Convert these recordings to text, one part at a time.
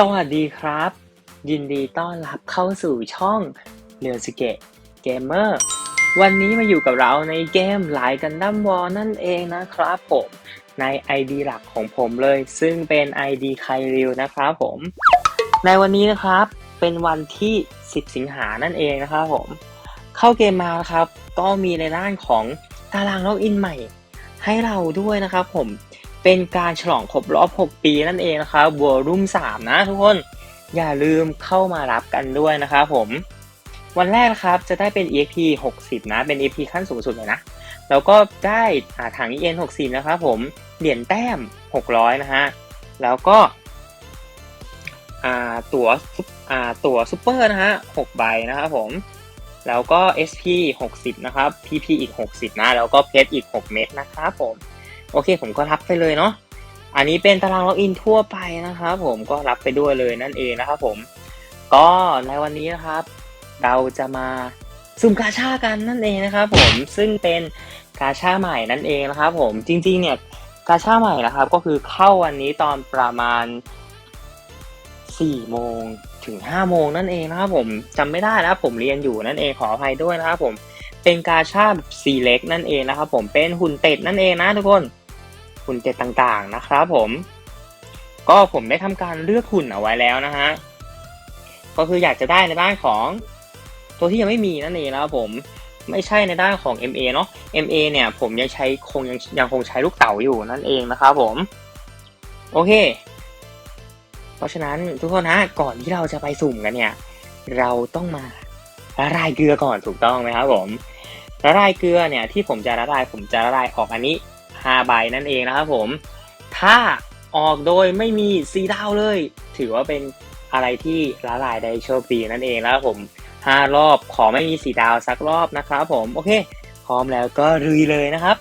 สวัสดีครับ ยินดีต้อนรับเข้าสู่ช่องเรือสเกะเกมเมอร์วันนี้มาอยู่กับเราในเกมไลกันดั้มวอลนั่นเองนะครับผมใน ID หลักของผมเลย ซึ่งเป็น ID ไคริวนะครับผม ในวันนี้นะครับเป็นวันที่ 10 สิงหานั่นเองนะครับผม เข้าเกมมาครับ ก็มีในด้านของตารางล็อกอินใหม่ ให้เราด้วยนะครับผม เป็นการฉลองครบรอบ 6 ปีนั่นเองนะครับวอลลุ่ม3 นะทุกคนอย่าลืมเข้ามารับกันด้วยนะครับผม วันแรกครับจะได้เป็น EXP 60 นะ เป็น EXP ขั้นสูงสุดเลยนะแล้วก็ได้าถัง EN 60 นะครับผม เหรียญแต้ม 600 นะฮะ แล้วก็ตั๋วตั๋วซุปเปอร์นะฮะ 6 ใบนะครับผม แล้วก็ SP 60 นะครับ PP อีก 60 นะ แล้วก็เพชรอีก 6 เม็ดนะครับผม โอเค ผมก็รับไปเลยเนาะอันนี้เป็นตารางล็อกอินทั่วไปนะครับผมก็รับไปด้วยเลยนั่นเองนะครับผม ก็ในวันนี้นะครับ เราจะมาสุ่มกาชากันนั่นเองนะครับผมซึ่งเป็นกาชาใหม่นั่นเองนะครับผมจริงๆเนี่ยกาชาใหม่นะครับก็คือเข้าวันนี้ตอนประมาณ4โมงถึง5โมงนั่นเองนะครับผมจำไม่ได้นะผมเรียนอยู่นั่นเองขออภัยด้วยนะครับผม เป็นกาชาสีเล็กนั่นเองนะครับผมเป็นหุ่นเต็ดนั่นเองนะทุกคนหุ่นเต็ดต่างๆนะครับผมก็ผมได้ทำการเลือกหุ่นเอาไว้แล้วนะฮะก็คืออยากจะได้ในด้านของตัวที่ยังไม่มีนั่นเองนะครับผมไม่ใช่ในด้านของ MA เนาะ MA เนี่ยผมยังใช้คงยังยังคงใช้ลูกเต๋าอยู่นั่นเองนะครับผมโอเค เพราะฉะนั้นทุกคนนะก่อนที่เราจะไปสุ่มกันเนี่ย เราต้องมาละลายเกลือก่อนถูกต้องไหมครับผม ละลายเกลือเนี่ยที่ผมจะละลายผมจะละลายออกอันนี้5ใบนั่นเองนะครับผม ถ้าออกโดยไม่มีสีดาวเลย ถือว่าเป็นอะไรที่ละลายได้โชคดีนั่นเองนะครับผมห้ารอบขอไม่มีสีดาวสักรอบนะครับผมโอเค พร้อมแล้วก็รุยเลยนะครับ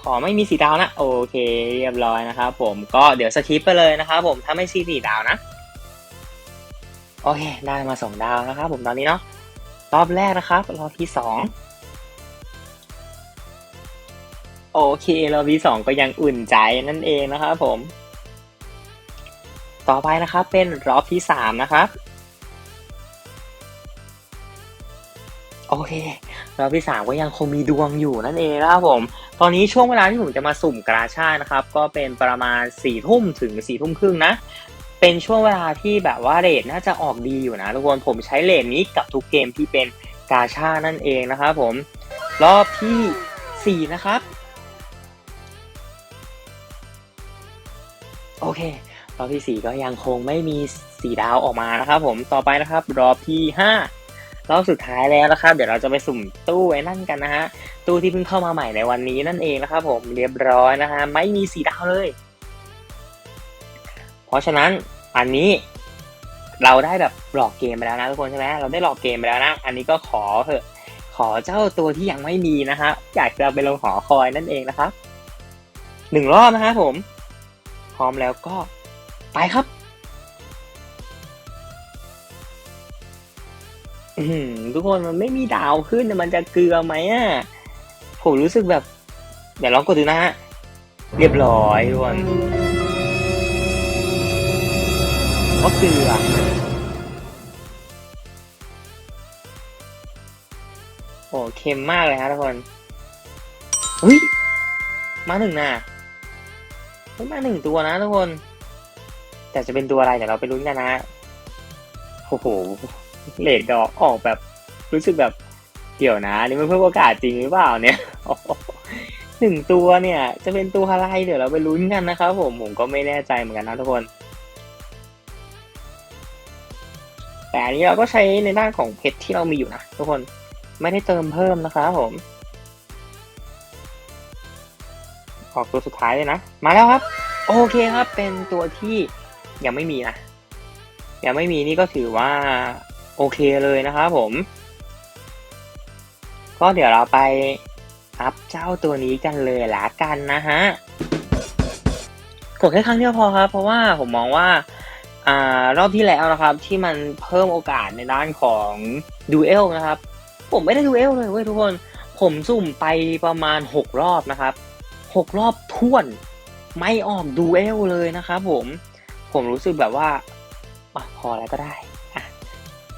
ขอไม่มีสีดาวนะโอเคเรียบร้อยนะครับผมก็เดี๋ยวสคิปไปเลยนะครับผมถ้าไม่ซีสีดาวนะโอเคได้มาสองดาวนะครับผมตอนนี้เนาะ รอบแรกนะครับรอบที่สองโอเครอบที่สองก็ยังอุ่นใจนั่นเองนะครับผม ต่อไปนะครับเป็นรอบที่สามนะครับโอเครอบที่สามก็ยังคงมีดวงอยู่นั่นเองนะครับผม ตอนนี้ช่วงเวลาที่ผมจะมาสุ่มกราชาตินะครับ ก็เป็นประมาณ4ี่ทุ่มถึง4ี่ทุ่มครึ่งนะ เป็นช่วงเวลาที่แบบว่าเรทน่าจะออกดีอยู่นะทุกคนผมใช้เรทนี้กับทุกเกมที่เป็นกาชานั่นเองนะครับผม รอบที่ 4 นะครับ โอเค รอบที่ 4 ก็ยังคงไม่มีสีดาวออกมานะครับผมต่อไปนะครับ รอบที่ 5 รอบสุดท้ายแล้วนะครับ เดี๋ยวเราจะไปสุ่มตู้ไอ้นั่นกันนะฮะตู้ที่เพิ่งเข้ามาใหม่ในวันนี้นั่นเองนะครับผมเรียบร้อยนะฮะไม่มีสีดาวเลย เพราะฉะนั้น อันนี้เราได้แบบหลอกเกมไปแล้วนะทุกคนใช่ไหมเราได้หลอกเกมไปแล้วนะ อันนี้ก็ขอเถอะขอเจ้าตัวที่ยังไม่มีนะฮะอยากจะไปลงหอคอยนั่นเองนะครับหนึ่งรอบนะฮะผม พร้อมแล้วก็ไปครับทุกคนมันไม่มีดาวขึ้นมันจะเกลือไหมอะผมรู้สึกแบบเดี๋ยวลองกดดูนะฮะเรียบร้อยทุกคน ก็เกลือโอ้เค็มมากเลยฮะทุกคนอุ้ยมาหนึ่งนะเฮ้ยมาหนึ่งตัวนะทุกคน แต่จะเป็นตัวอะไรเดี๋ยวเราไปลุ้นกันนะโอ้โหเลดดอกออกแบบรู้สึกแบบเกี่ยวนะนี่มันเพิ่มโอกาสจริงหรือเปล่าเนี่ยหนึ่งตัวเนี่ย จะเป็นตัวอะไรเดี๋ยวเราไปลุ้นกันนะครับผมผมก็ไม่แน่ใจเหมือนกันนะทุกคน แต่อันนี้เราก็ใช้ในด้านของเพชรที่เรามีอยู่นะทุกคนไม่ได้เติมเพิ่มนะครับผม ออกตัวสุดท้ายเลยนะ มาแล้วครับ โอเคครับ เป็นตัวที่ยังไม่มีนะ ยังไม่มีนี่ก็ถือว่า โอเคเลยนะครับผม ก็เดี๋ยวเราไปอัพเจ้าตัวนี้กันเลยละกันนะฮะ กดแค่ครั้งเดียวพอครับ เพราะว่าผมมองว่า อ่ารอบที่แล้วนะครับ ที่มันเพิ่มโอกาสในด้านของดูเอลนะครับ ผมไม่ได้ดูเอลเลยเว้ยทุกคน ผมสุ่มไปประมาณ 6 รอบนะครับ 6 รอบท่วนไม่ออกดูเอลเลยนะครับผมผมรู้สึกแบบว่าอพอแล้วก็ได้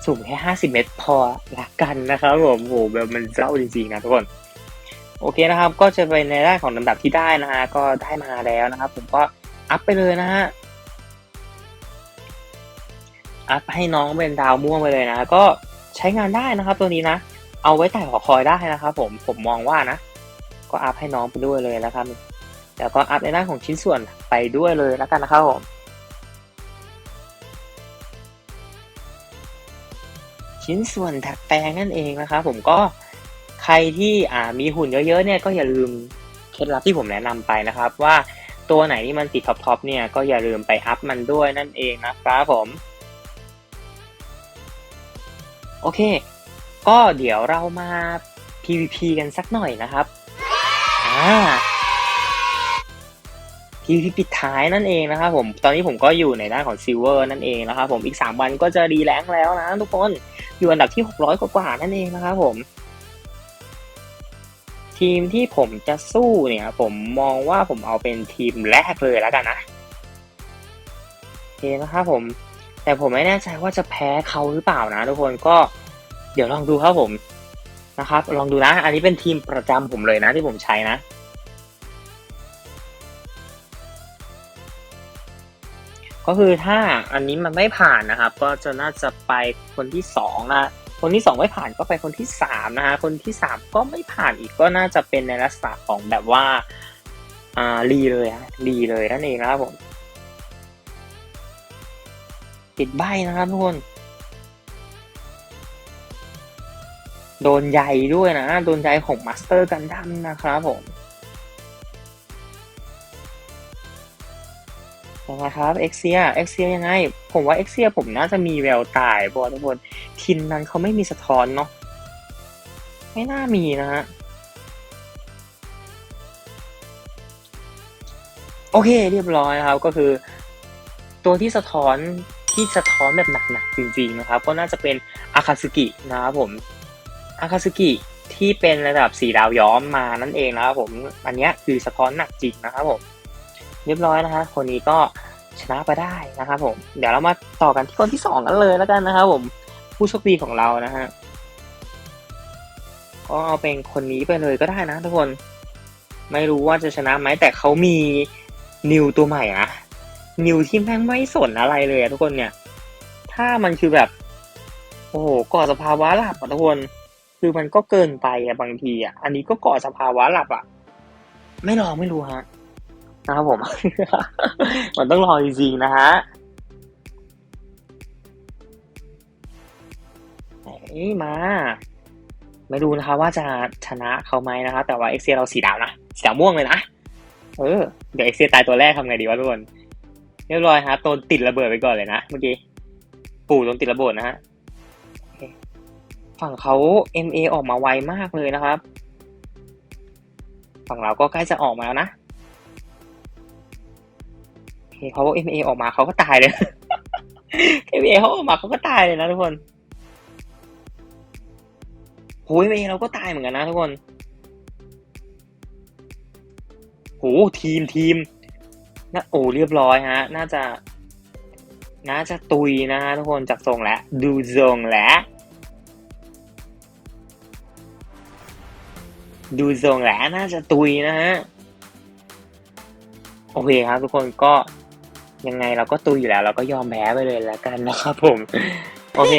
สุ่มแค่50เมตรพอละกันนะครับผมโหแบบมันเศร้าจริงๆนะทุกคน โอเคนะครับ ก็จะไปในด้านของลำดับที่ได้นะฮะก็ได้มาแล้วนะครับ ผมก็อัพไปเลยนะฮะ อัพให้น้องเป็นดาวม่วงไปเลยนะ ก็ใช้งานได้นะครับ ตัวนี้นะ เอาไว้แต่หัวคอยได้นะครับ ผมผมมองว่านะ ก็อัพให้น้องไปด้วยเลยนะครับแล้วก็อัพในด้านของชิ้นส่วนไปด้วยเลยแล้วกันนะครับผมชิ้นส่วนถักแปลงนั่นเองนะครับผมก็ใครที่อ่ามีหุ่นเยอะๆเนี่ยก็อย่าลืมเคล็ดลับที่ผมแนะนำไปนะครับ ว่าตัวไหนที่มันติดท็อปๆเนี่ยก็อย่าลืมไปอัพมันด้วยนั่นเองนะครับผม โอเค ก็เดี๋ยวเรามา PVP กันสักหน่อยนะครับอ่า PVP ปิดท้ายนั่นเองนะครับผม ตอนนี้ผมก็อยู่ในด้านของซิลเวอร์นั่นเองนะครับผม อีก 3 วันก็จะรีแรงแล้วนะทุกคน อยู่อันดับที่ 600 กว่าๆนั่นเองนะครับผม ทีมที่ผมจะสู้เนี่ย ผมมองว่าผมเอาเป็นทีมแรกเลยแล้วกันนะโอเคนะครับผม แต่ผมไม่แน่ใจว่าจะแพ้เขาหรือเปล่านะทุกคนก็เดี๋ยวลองดูครับผมนะครับ ลองดูนะ อันนี้เป็นทีมประจำผมเลยนะที่ผมใช้นะก็คือถ้าอันนี้มันไม่ผ่านนะครับ ก็จะน่าจะไปคนที่สองนะคนที่สองไม่ผ่านก็ไปคนที่สามนะฮะคนที่สามก็ไม่ผ่านอีกก็น่าจะเป็นในลักษณะของแบบว่าอ่ารีเลยฮะรีเลยนั่นเองนะครับผม ติดใบนะครับทุกคน โดนใยด้วยนะ โดนใยของมาสเตอร์กันดั้มนะครับผมยังไงครับเอ็กเซียเอ็กเซียยังไง ผมว่าเอ็กเซียผมน่าจะมีแววตายเพราะว่าทุกคนทีมนั้นเขาไม่มีสะท้อนเนาะไม่น่ามีนะฮะโอเคเรียบร้อยนะครับก็คือ ตัวที่สะท้อน ที่สะท้อนแบบหนักๆจริงๆนะครับ ก็น่าจะเป็นอาคาสึกินะครับผมอาคาสึกิที่เป็นระดับสีดาวย้อมมานั่นเองนะครับผมอันนี้คือสะท้อนหนักจริงนะครับผมเรียบร้อยนะฮะคนนี้ก็ชนะไปได้นะครับผมเดี๋ยวเรามาต่อกันที่คนที่สองกันเลยแล้วกันนะครับผมผู้โชคดีของเรานะฮะก็เอาเป็นคนนี้ไปเลยก็ได้นะทุกคน ไม่รู้ว่าจะชนะไหมแต่เขามีนิวตัวใหม่นะ นิวที่แม่งไม่สนอะไรเลยอะทุกคนเนี่ย ถ้ามันคือแบบ โอ้โหก่อสภาวะหลับอะทุกคน คือมันก็เกินไปอะบางทีอะอันนี้ก็ก่อสภาวะหลับอะไม่ลองไม่รู้ฮะนะครับผม มันต้องรอจริงๆนะฮะไหนมา ไม่รู้นะคะว่าจะชนะเขาไหมนะคะแต่ว่าเอ็กเซียเราสีดาวนะสีดาวม่วงเลยนะ เออ เดี๋ยวเอ็กเซียตายตัวแรกทำไงดีวะทุกคน เรียบร้อยฮะโดนติดระเบิดไปก่อนเลยนะเมื่อกี้ปู่โดนติดระเบิดนะฮะฝั่งเขา MA ออกมาไวมากเลยนะครับ ฝั่งเราก็ใกล้จะออกมาแล้วนะเขา MA ออกมาเขาก็ตายเลย MA เขาออกมาเขาก็ตายเลยนะทุกคนโห MA เราก็ตายเหมือนกันนะทุกคนโหทีมทีม นะโอ้เรียบร้อยฮะ น่าจะ น่าจะตุยนะฮะทุกคนจากทรงแล้วดูทรงแล้วดูทรงแล้วน่าจะตุยนะฮะ โอเคครับทุกคนก็ยังไงเราก็ตุยอยู่แล้ว เราก็ยอมแพ้ไปเลยแล้วกันนะครับผม โอเค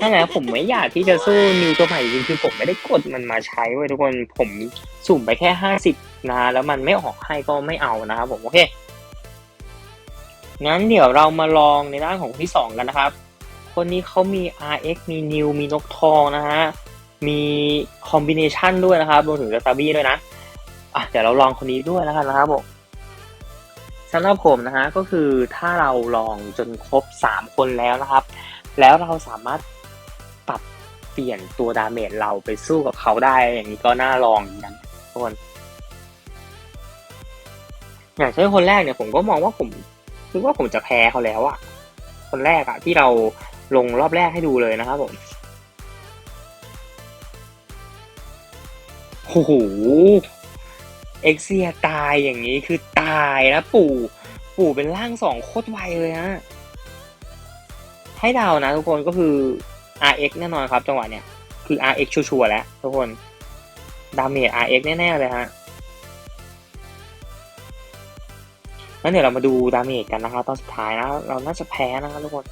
นั่นแหละผมไม่อยากที่จะสู้นิวตัวใหม่จริงคือผมไม่ได้กดมันมาใช้เว้ทุกคนผมสุ่มไปแค่ห้าสิบนะแล้วมันไม่ออกให้ก็ไม่เอานะครับผมโอเค งั้นเดี๋ยวเรามาลองในด้านของที่สองกันนะครับ คนนี้เขามี RX มีนิวมีนกทองนะฮะ มีคอมบิเนชันด้วยนะครับรวมถึงซาบี้ด้วยนะ อะเดี๋ยวเราลองคนนี้ด้วยแล้วกันนะครับผมสำหรับผมนะฮะก็คือถ้าเราลองจนครบ 3 คนแล้วนะครับ แล้วเราสามารถปรับเปลี่ยนตัวดาเมจเราไปสู้กับเขาได้อย่างนี้ก็น่าลองกันทุกคนอย่างเช่นคนแรกเนี่ยผมก็มองว่าผม คิดว่าผมจะแพ้เขาแล้วอะคนแรกอะที่เราลงรอบแรกให้ดูเลยนะครับผมโอ้โหเอ็กเซียตายอย่างนี้คือตายนะปู่ ปู่เป็นร่างสองโคตรไวเลยฮะให้เดานะทุกคนก็คือ RX แน่นอนครับจังหวะเนี้ยคือ RX ชัวร์ๆแล้วทุกคน ดาเมจ RX แน่ๆเลยฮะ งั้นเดี๋ยวเรามาดูดาเมจกันนะครับตอนสุดท้ายนะ เราน่าจะแพ้นะครับทุกคน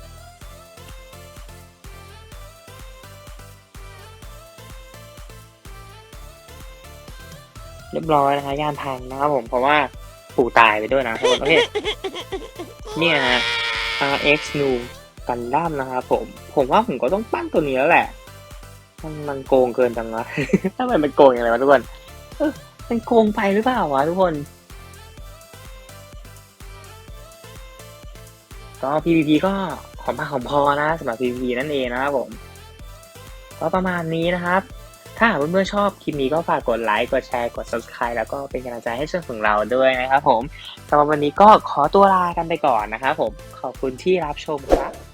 เรียบร้อยนะคะย่านพังนะครับผมเพราะว่าปู่ตายไปด้วยนะทุกคนโอเคเนี่ยฮะ RX New กันดั้มนะครับผม ผมว่าผมก็ต้องปั้นตัวนี้แล้วแหละ มันมันโกงเกินจังวะทำไมมันโกงอย่างไรวะทุกคนเออมันโกงไปหรือเปล่าวะทุกคน ก็ PVP ก็หอมปากหอมคอนะสำหรับ PVP นั่นเองนะครับผมก็ประมาณนี้นะครับ ถ้าหากเพื่อนๆชอบคลิปนี้ก็ฝากกดไลค์กดแชร์กด subscribe แล้วก็เป็นกำลังใจให้ช่องของเราด้วยนะครับผมสำหรับวันนี้ก็ขอตัวลากันไปก่อนนะครับผมขอบคุณที่รับชมครับ